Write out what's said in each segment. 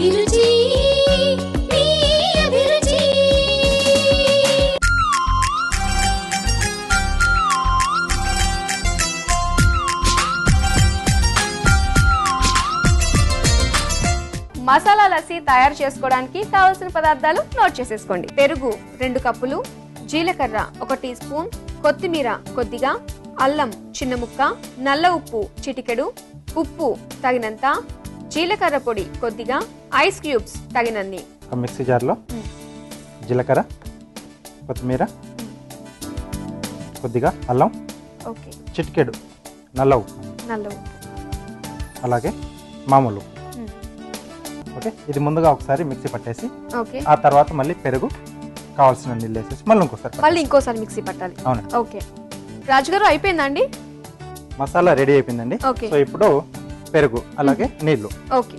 అభిరుచి మీ అభిరుచి. మసాలా లస్సీ తయారు చేసుకోవడానికి కావలసిన పదార్థాలు నోట్ చేసేసుకోండి. పెరుగు రెండు కప్పులు జీలకర్ర ఒక టీ స్పూన్ కొత్తిమీర కొద్దిగా అల్లం చిన్న ముక్క నల్ల ఉప్పు చిటికెడు ఉప్పు తగినంత జీలకర్ర పొడి కొద్దిగా ఐస్ క్యూబ్స్ తగినన్ని ఒక మిక్సీ జార్లో. జీలకర్ర కొత్తిమీర కొద్దిగా అల్లం ఓకే. చిటికెడు నల్ల ఉప్పు. నల్ల ఉప్పు. అలాగే మామూలు. ఓకే ఇది ముందుగా ఒకసారి మిక్సీ పట్టేసి ఓకే. ఆ తర్వాత మళ్ళీ పెరుగు కావాల్సిన నీళ్ళు వేసేసి మళ్ళీ ఇంకోసారి మళ్ళీ. ఇంకోసారి మిక్సీ పట్టాలి. అవునండి. ఓకే. రాజుగారు అయిపోయిందండి మసాలా రెడీ అయిపోయిందండి. ఓకే. సో ఇప్పుడు పెరుగు అలాగే నీళ్ళు. ఓకే.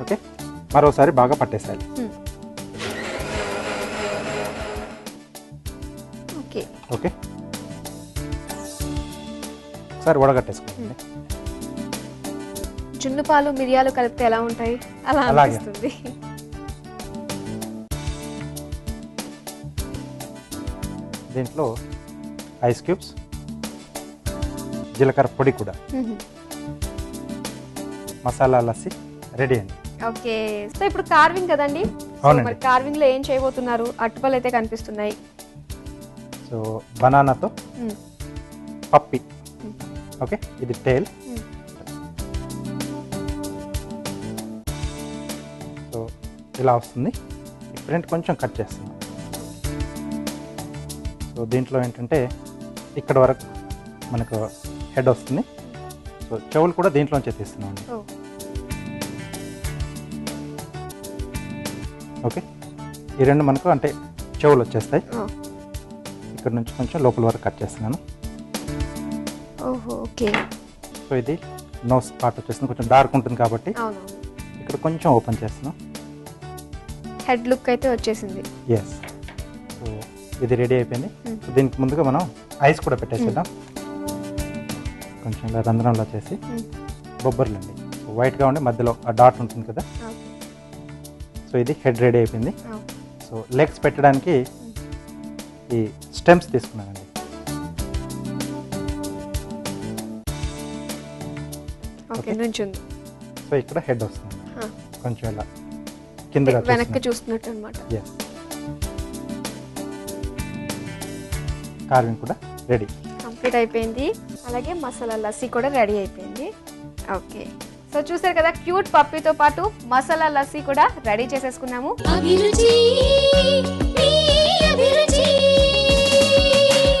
ఓకే? మరోసారి బాగా పట్టేసేయాలి. మ్. ఓకే. ఒకసారి వడగట్టేసుకోండి. జున్ను పాలు మిరియాలు కలిపితే ఎలా ఉంటాయి? అలా అలాగే. అనిపిస్తుంది. దీంట్లో ఐస్ క్యూబ్స్ జీలకర్ర పొడి కూడా. మసాలా లస్సీ రెడీ అండి. ఓకే. సో ఇప్పుడు కార్వింగ్ కదండి. మరి కార్వింగ్లో ఏం చేయబోతున్నారు? అట్టుపళ్ళు అయితే కనిపిస్తున్నాయి. సో బనానాతో. పప్పి. ఓకే? ఇది టేల్. సో ఇలా వస్తుంది. ప్రింట్ కొంచెం కట్ చేస్తున్నాం సో దీంట్లో ఏంటంటే ఇక్కడ వరకు మనకు హెడ్ వస్తుంది సో చెవులు కూడా దీంట్లోంచే తీస్తున్నాం ఓకే. ఈ రెండు మనకు అంటే చెవులు వచ్చేస్తాయి. ఇక్కడ నుంచి కొంచెం లోపల వరకు కట్ చేస్తున్నాను. ఓహో ఓకే. సో ఇది నోస్ పార్ట్ వచ్చేసింది కొంచెం డార్క్ ఉంటుంది కాబట్టి ఇక్కడ కొంచెం ఓపెన్ చేస్తున్నాం. హెడ్ లుక్ అయితే వచ్చేసింది. ఎస్ ఇది రెడీ అయిపోయింది. దీనికి ముందుగా మనం ఐస్ కూడా పెట్టేసేద్దాం. కొంచెం ఇలా రంధ్రంలో చేసి. బొబ్బర్లు అండి వైట్గా ఉండి మధ్యలో ఆ డాట్ ఉంటుంది కదా. సో ఇది హెడ్ రెడీ అయిపోయింది. సో లెగ్స్ పెట్టడానికి ఈ స్టెమ్స్ తీసుకున్నానండి. సో ఇక్కడ హెడ్ వస్తుంది. కొంచెం ఇలా కిందగా వెనక్కి చూస్తున్నట్టు. అనమాట కార్వింగ్ కూడా రెడీ కంప్లీట్ అయిపోయింది. అలాగే మసాలా లస్సీ కూడా రెడీ అయిపోయింది. ఓకే. సో చూసారు కదా క్యూట్ పప్పీతో పాటు మసాలా లస్సీ కూడా రెడీ చేసేసుకున్నాము.